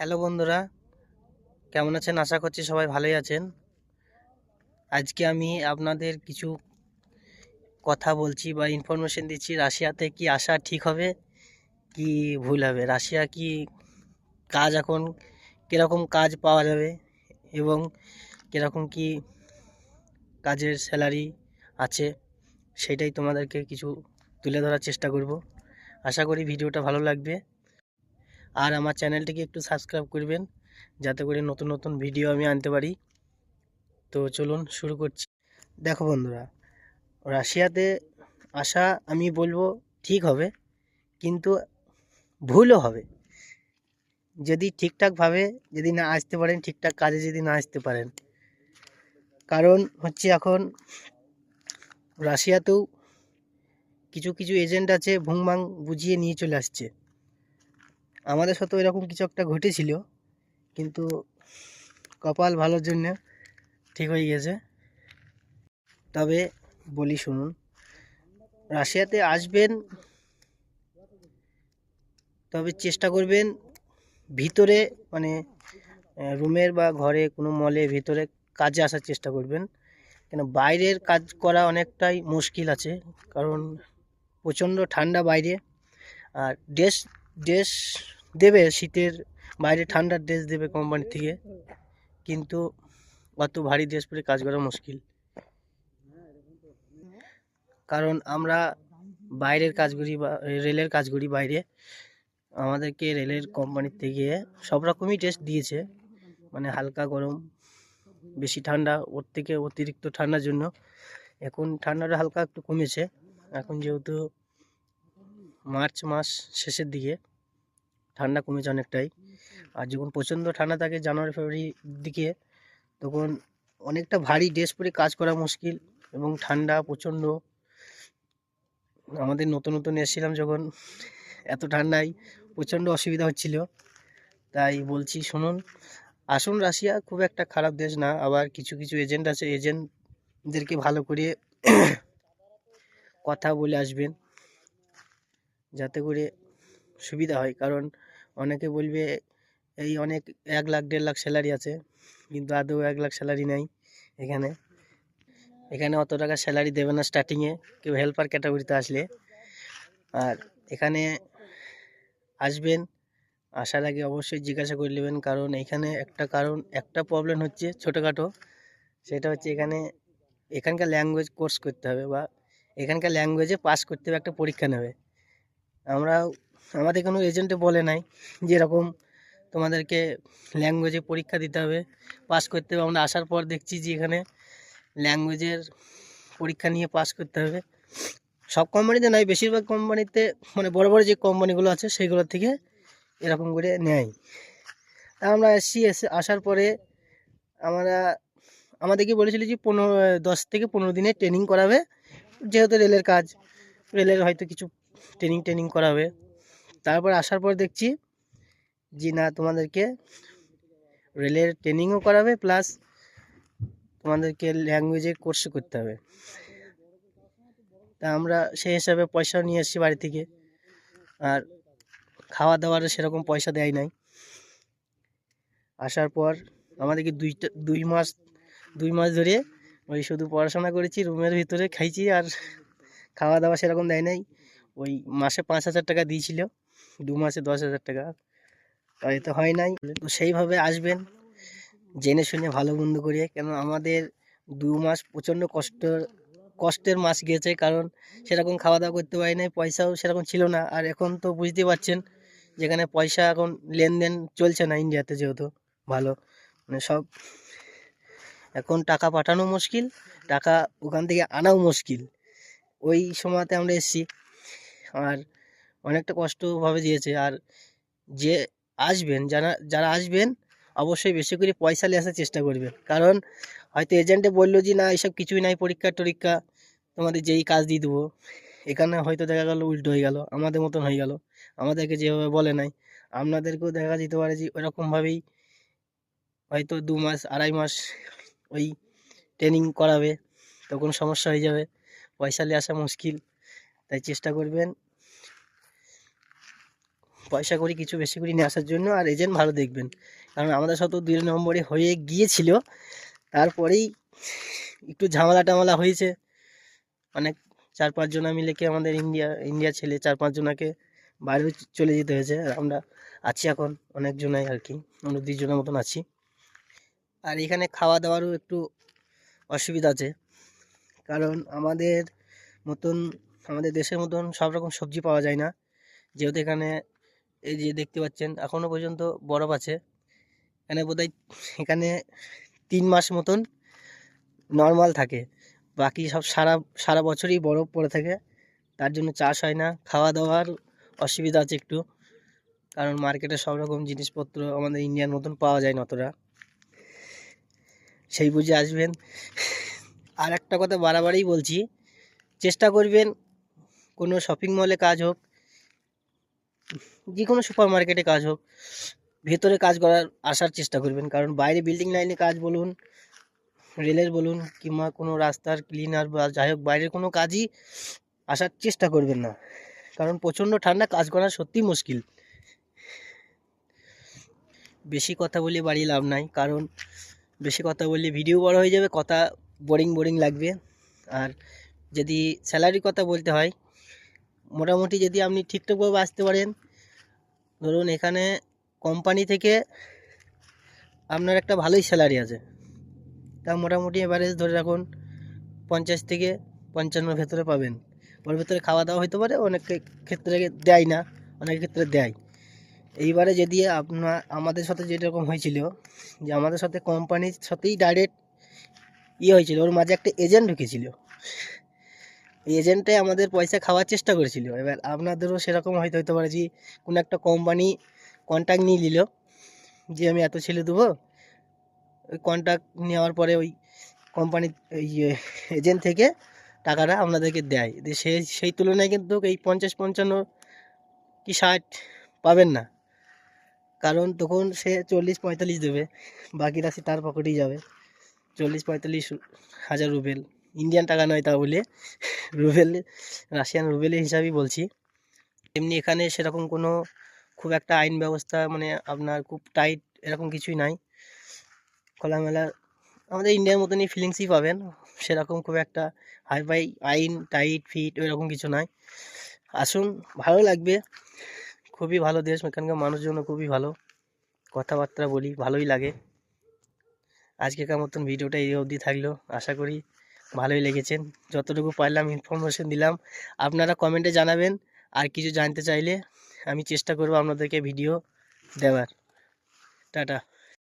Hello বন্ধুরা, কেমন আছেন? আশা করছি সবাই ভালোই আছেন। আজকে আমি আপনাদের কিছু কথা বলছি বা ইনফরমেশন দিচ্ছি, রাশিয়াতে কি আসা ঠিক হবে, কি ভুল হবে? রাশিয়া কি কাজ এখন কীরকম কাজ পাওয়া যাবে এবং কীরকম কি কাজের স্যালারি আছে, সেটাই তোমাদেরকে কিছু তুলে ধরার চেষ্টা করব। আশা করি ভিডিওটা ভালো লাগবে। আর আমার চ্যানেলটিকে একটু সাবস্ক্রাইব করবেন, যাতে করে নতুন নতুন ভিডিও আমি আনতে পারি। তো চলুন শুরু করছি। দেখো বন্ধুরা, রাশিয়াতে আসা আমি বলব ঠিক হবে, কিন্তু ভুলও হবে। যদি ঠিকঠাকভাবে যদি না আসতে পারেন, ঠিকঠাক কাজে যদি না আসতে পারেন। কারণ হচ্ছে এখন রাশিয়াতেও কিছু কিছু এজেন্ট আছে ভুংবাং বুঝিয়ে নিয়ে চলে আসছে। আমাদের সাথেও এরকম কিছু একটা ঘটেছিল, কিন্তু কপাল ভালোর জন্য ঠিক হয়ে গেছে। তবে বলি শুনুন, রাশিয়াতে আসবেন, তবে চেষ্টা করবেন ভিতরে মানে রুমের বা ঘরে, কোনো মলে ভিতরে কাজে আসার চেষ্টা করবেন। কেন, বাইরের কাজ করা অনেকটাই মুশকিল আছে, কারণ প্রচণ্ড ঠান্ডা বাইরে। আর ড্রেস ড্রেস দেবে শীতের বাইরে ঠান্ডার ড্রেস দেবে কোম্পানি থেকে। কিন্তু অত ভারী ড্রেস পরে কাজ করা মুশকিল। কারণ আমরা বাইরের কাজ করি বা রেলের কাজ করি বাইরে। আমাদেরকে রেলের কোম্পানির থেকে সব রকমই টেস্ট দিয়েছে। মানে হালকা গরম, বেশি ঠান্ডা, ওর থেকে অতিরিক্ত ঠান্ডার জন্য। এখন ঠান্ডাটা হালকা একটু কমেছে। এখন যেহেতু মার্চ মাস শেষের দিকে। ঠান্ডা কমেছে অনেকটাই। আর যখন প্রচণ্ড ঠান্ডা থাকে জানুয়ারি ফেব্রুয়ারির দিকে, তখন অনেকটা ভারী ড্রেস পরে কাজ করা মুশকিল এবং ঠান্ডা প্রচণ্ড। আমাদের নতুন নতুন এসেছিলাম যখন, এত ঠান্ডায় প্রচণ্ড অসুবিধা হচ্ছিল। তাই বলছি, শুনুন, আসুন রাশিয়া, খুব একটা খারাপ দেশ না, আবার কিছু কিছু এজেন্ট আছে এজেন্টদেরকে ভালো করে কথা বলে আসবেন, যাতে করে সুবিধা হয়। কারণ অনেকে বলবে, এই অনেক এক লাখ, দেড় লাখ স্যালারি আছে, কিন্তু আদৌ এক লাখ স্যালারি নেই এখানে। এখানে অত টাকা স্যালারি দেবে না স্টার্টিংয়ে কেউ হেল্পার ক্যাটাগরিতে আসলে। আর এখানে আসবেন, আসার আগে অবশ্যই জিজ্ঞাসা করে নেবেন, কারণ এখানে একটা কারণ, একটা প্রবলেম হচ্ছে ছোটোখাটো, সেটা হচ্ছে এখানে এখানকার ল্যাঙ্গুয়েজ কোর্স করতে হবে বা এখানকার ল্যাঙ্গুয়েজে পাস করতে হবে, একটা পরীক্ষা নেবে। আমরা আমাদের কোনো এজেন্টে বলে নাই যে এরকম তোমাদেরকে ল্যাঙ্গুয়েজে পরীক্ষা দিতে হবে। পাস করতে হবে। আমরা আসার পর দেখছি যে এখানে ল্যাঙ্গুয়েজের পরীক্ষা নিয়ে পাস করতে হবে। সব কোম্পানিতে নয় বেশিরভাগ কোম্পানিতে মানে বড় বড় যে কোম্পানিগুলো আছে সেইগুলোর থেকে এরকম করে নেয়। তা আমরা এসছি, এসে আসার পরে আমরা, আমাদেরকে বলেছিল যে পনেরো, দশ থেকে পনেরো দিনে ট্রেনিং করাবে। যেহেতু রেলের কাজ, রেলের হয়তো কিছু ট্রেনিং ট্রেনিং করাবে। তারপর আসার পর দেখছি যে না, তোমাদেরকে রেলের ট্রেনিংও করাবে প্লাস তোমাদেরকে ল্যাঙ্গুয়েজের কোর্সও করতে হবে। তা আমরা সেই হিসাবে পয়সাও নিয়ে এসেছি বাড়ি থেকে। আর খাওয়া দাওয়ারও সেরকম পয়সা দেয় নাই। আসার পর আমাদেরকে দুইটা, দুই মাস দুই মাস ধরে ওই শুধু পড়াশোনা করেছি, রুমের ভিতরে খাইছি আর খাওয়া দাওয়া সেরকম দেয় নাই। ওই মাসে পাঁচ হাজার টাকা দিয়েছিল। দু মাসে দশ হাজার টাকা। তাই তো হয় নাই। তো সেইভাবে আসবেন, জেনে শুনে ভালো বন্ধ করিয়ে। কেন আমাদের দু মাস প্রচণ্ড কষ্ট, কষ্টের মাস গেছে কারণ সেরকম খাওয়া দাওয়া করতে পারি নাই, পয়সাও সেরকম ছিল না। আর এখন তো বুঝতে পারছেন, যেখানে পয়সা এখন লেনদেন চলছে না ইন্ডিয়াতে যেহেতু ভালো। মানে সব এখন টাকা পাঠানো মুশকিল, টাকা ওখান থেকে আনাও মুশকিল। ওই সময়তে আমরা এসেছি। আর অনেকটা কষ্টভাবে দিয়েছে। আর যে আসবেন, যারা যারা আসবেন, অবশ্যই বেশি করে পয়সা নিয়ে আসার চেষ্টা করবেন। কারণ হয়তো এজেন্টে বলল যে, না এইসব কিছুই নাই, পরীক্ষা টরীক্ষা, তোমাদের যেই কাজ দিয়ে দেবো। এখানে হয়তো দেখা গেল, উল্টো হয়ে গেল, আমাদের মতন হয়ে গেল। আমাদেরকে যেভাবে বলে নাই, আপনাদেরকেও দেখা যেতে পারে যে ওরকমভাবেই হয়তো দু মাস, আড়াই মাস ওই ট্রেনিং করাবে, তখন সমস্যা হয়ে যাবে। পয়সা নিয়ে আসা মুশকিল, তাই চেষ্টা করবেন পয়সা করি, কিছু বেশি করে নিয়ে আসার জন্য, আর এজেন্ট ভালো দেখবেন। কারণ আমাদের সাথে দুই নম্বরে হয়ে গিয়েছিল। তারপরেই একটু ঝামেলা টামেলা হয়েছে। অনেক চার পাঁচজনা মিলে কি আমাদের ইন্ডিয়া ইন্ডিয়া ছেলে চার পাঁচজনাকে বাইরেও চলে যেতে হয়েছে। আর আমরা আছি এখন অনেকজনাই আর কি। আমরা দুইজনের মতন আছি। আর এখানে খাওয়া দাওয়ারও একটু অসুবিধা আছে। কারণ আমাদের মতন, আমাদের দেশের মতন সব রকম সবজি পাওয়া যায় না। যেহেতু এখানে এই যে দেখতে পাচ্ছেন এখনও পর্যন্ত বরফ আছে। এখানে বোধহয় এখানে তিন মাস মতন নর্মাল থাকে। বাকি সব সারা সারা বছরই বরফ পড়ে থাকে। তার জন্য চাষ হয় না। খাওয়া দাওয়ার অসুবিধা আছে একটু। কারণ মার্কেটে সব রকম জিনিসপত্র আমাদের ইন্ডিয়ার মতন পাওয়া যায় না অতটা। সেই বুঝে আসবেন। আর একটা কথা বাড়াবাড়ি বলছি, চেষ্টা করবেন কোনো শপিং মলে কাজ হোক যে কোনো সুপার মার্কেটে কাজ হোক, ভেতরে কাজ করার আসার চেষ্টা করবেন। কারণ বাইরে বিল্ডিং লাইনে কাজ বলুন রেলের বলুন, কিংবা কোনো রাস্তার ক্লিনার বা যাই হোক, বাইরের কোনো কাজই আসার চেষ্টা করবেন না। কারণ প্রচণ্ড ঠান্ডা, কাজ করা সত্যিই মুশকিল। বেশি কথা বলে বাড়ি লাভ নাই, কারণ বেশি কথা বললে ভিডিও বড় হয়ে যাবে, কথা বোরিং বোরিং লাগবে। আর যদি স্যালারির কথা বলতে হয় মোটামুটি যদি আপনি ঠিকঠাকভাবে আসতে পারেন, ধরুন এখানে কোম্পানি থেকে আপনার একটা ভালোই স্যালারি আছে। তা মোটামুটি এভারেজ ধরে রাখুন পঞ্চাশ থেকে পঞ্চান্নর ভেতরে পাবেন। ওর ভেতরে খাওয়া দাওয়া হতে পারে, অনেক ক্ষেত্রে দেয় না, অনেক ক্ষেত্রে দেয়। এইবারে যদি আপনার আমাদের সাথে যেরকম হয়েছিল, যে আমাদের সাথে কোম্পানির সাথেই ডাইরেক্ট ইয়ে হয়েছিল, ওর মাঝে একটা এজেন্ট ঢুকেছিল। এজেন্টে আমাদের পয়সা খাওয়ার চেষ্টা করেছিল। এবার আপনাদেরও সেরকম হয়তো হতে পারে যে, কোনো একটা কোম্পানি কন্ট্যাক্ট নিয়ে নিল, যে আমি এত ছেলে দেবো। ওই কন্ট্যাক্ট নেওয়ার পরে ওই কোম্পানি ওই এজেন্ট থেকে টাকাটা আপনাদেরকে দেয়। দিয়ে সেই সেই তুলনায় কিন্তু এই পঞ্চাশ, পঞ্চান্ন কি ষাট পাবেন না। কারণ তখন সে চল্লিশ, পঁয়তাল্লিশ দেবে বাকি রাশি তার পকেটেই যাবে। চল্লিশ, পঁয়তাল্লিশ হাজার রুবেল ইন্ডিয়ান টাকা নয় তা বলে রুবেল রাশিয়ান রুবেলের হিসাবেই বলছি। এমনি এখানে সেরকম কোনো খুব একটা আইন ব্যবস্থা মানে আপনার খুব টাইট এরকম কিছুই নাই। খোলামেলা আমাদের ইন্ডিয়ার মতনই ফিলিংসই পাবেন, সেরকম খুব একটা হাই ফাই আইন টাইট ফিট এরকম কিছু নাই। আসুন, ভালো লাগবে, খুবই ভালো দেশ, এখানকার মানুষজন খুবই ভালো। কথাবার্তা বলি, ভালোই লাগে। আজকেকার মতন ভিডিওটা এই অবধি থাকল, আশা করি ভালোই লেগেছেন। যতটুকু পারলাম ইনফরমেশন দিলাম। আপনারা কমেন্টে জানাবেন। আর কিছু জানতে চাইলে আমি চেষ্টা করব আপনাদেরকে ভিডিও দেওয়ার। টাটা।